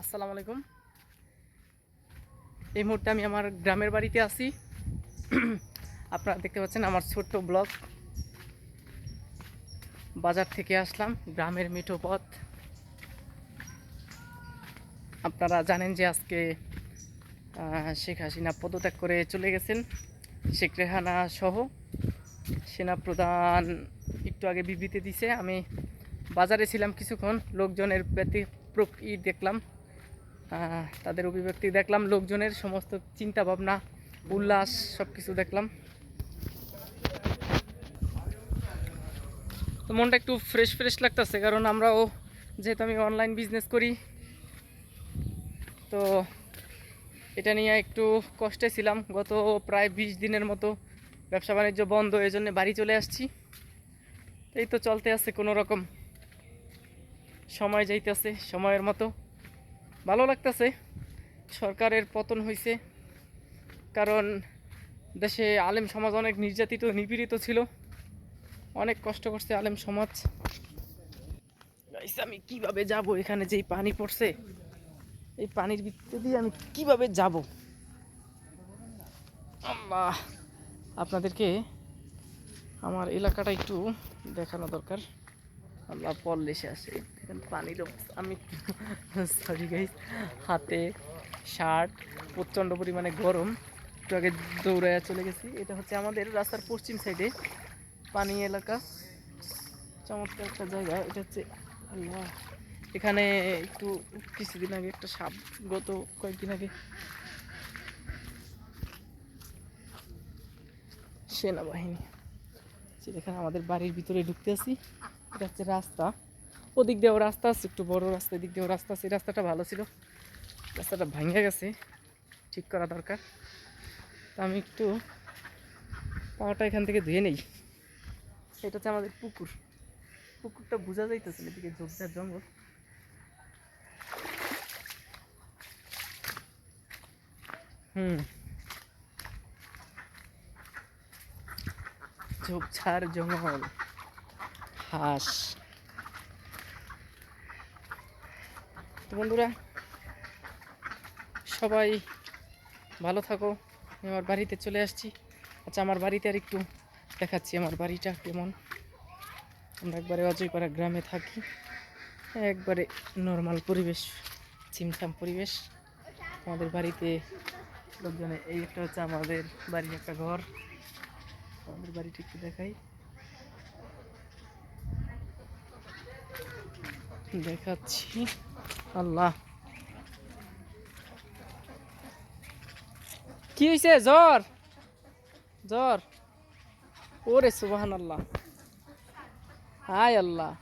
আসসালামু আলাইকুম। এই মুহূর্তে আমি আমার গ্রামের বাড়িতে আছি। আপনারা দেখতে পাচ্ছেন আমার ছোট্ট ব্লগ। বাজার থেকে আসলাম, গ্রামের মিঠো পথ। আপনারা জানেন যে আজকে শেখ হাসিনা পদত্যাগ করে চলে গেছেন। শেখ রেহানা সহ সেনাপ্রধান একটু আগে বিবৃতি দিছে। আমি বাজারে ছিলাম কিছুক্ষণ, লোকজনের ব্যতি ই দেখলাম। তাদের অভিব্যক্তি দেখলাম, লোকজনের সমস্ত চিন্তা ভাবনা, উল্লাস সব কিছু দেখলাম। তো মনটা একটু ফ্রেশ ফ্রেশ লাগতেছে, কারণ আমরাও যেহেতু আমি অনলাইন বিজনেস করি, তো এটা নিয়ে একটু কষ্টে ছিলাম। গত প্রায় বিশ দিনের মতো ব্যবসা বাণিজ্য বন্ধ এই জন্য বাড়ি চলে আসছি। এই তো চলতে আছে কোনো রকম। সময় যাইতেছে, সময়ের মতো। ভালো লাগতেছে। সরকারের পতন হয়েছে কারণ দেশে আলেম সমাজ অনেক নির্যাতিত, নিপীড়িত ছিল। অনেক কষ্ট করছে আলেম সমাজ। আমি কীভাবে যাব? এখানে যেই পানি পড়ছে, এই পানির ভিতরে দিয়ে আমি কীভাবে যাব? আল্লাহ, আপনাদেরকে আমার এলাকাটা একটু দেখানো দরকার। আল্লাহ পল্লে এসে আসে পানির আমি সরি গাইস হাতে শার্ট, প্রচণ্ড পরিমাণে গরম। একটু আগে দৌড়াইয়া চলে গেছি। এটা হচ্ছে আমাদের রাস্তার পশ্চিম সাইডে পানি এলাকা। চমৎকার একটা জায়গা। এটা হচ্ছে এখানে একটু কিছুদিন আগে একটা সাপ, গত কয়েকদিন আগে সেনাবাহিনী। যে দেখেন আমাদের বাড়ির ভিতরে ঢুকতে আছি। এটা হচ্ছে রাস্তা। ওদিক দিয়েও রাস্তা আছে, একটু বড় রাস্তা, এদিক দিয়েও রাস্তা আছে। রাস্তাটা ভালো ছিল। রাস্তাটা ভাঙে গেছে, ঠিক করা দরকার। তো আমি একটু পাওয়াটা এখান থেকে ধুয়ে নেই। এটা হচ্ছে আমাদের পুকুর। পুকুরটা বোঝা যাইতেছে এদিকে ঝোপঝাড় জঙ্গল। হুম। ঝোপঝাড় জঙ্গল। হাঁস। তো বন্ধুরা, সবাই ভালো থাকো। আমি আমার বাড়িতে চলে আসছি। আচ্ছা আমার বাড়িতে আর একটু দেখাচ্ছি আমার বাড়িটা কেমন। আমরা একবারে অজয়পাড়া গ্রামে থাকি। একবারে নর্মাল পরিবেশ, ছিমছাম পরিবেশ। আমাদের বাড়িতে লোকজনে, এই একটা হচ্ছে আমাদের বাড়ির একটা ঘর। আমাদের বাড়িটা একটু দেখাই। দেখাচ্ছি। আল্লাহ। কি হয়েছে জ্বর? জ্বর? ওরে সুবাহান আল্লাহ হায় আল্লাহ।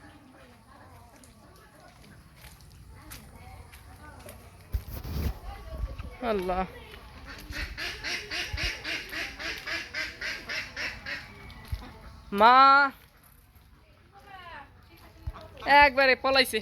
আল্লাহ। মা একবারে পলাইছে।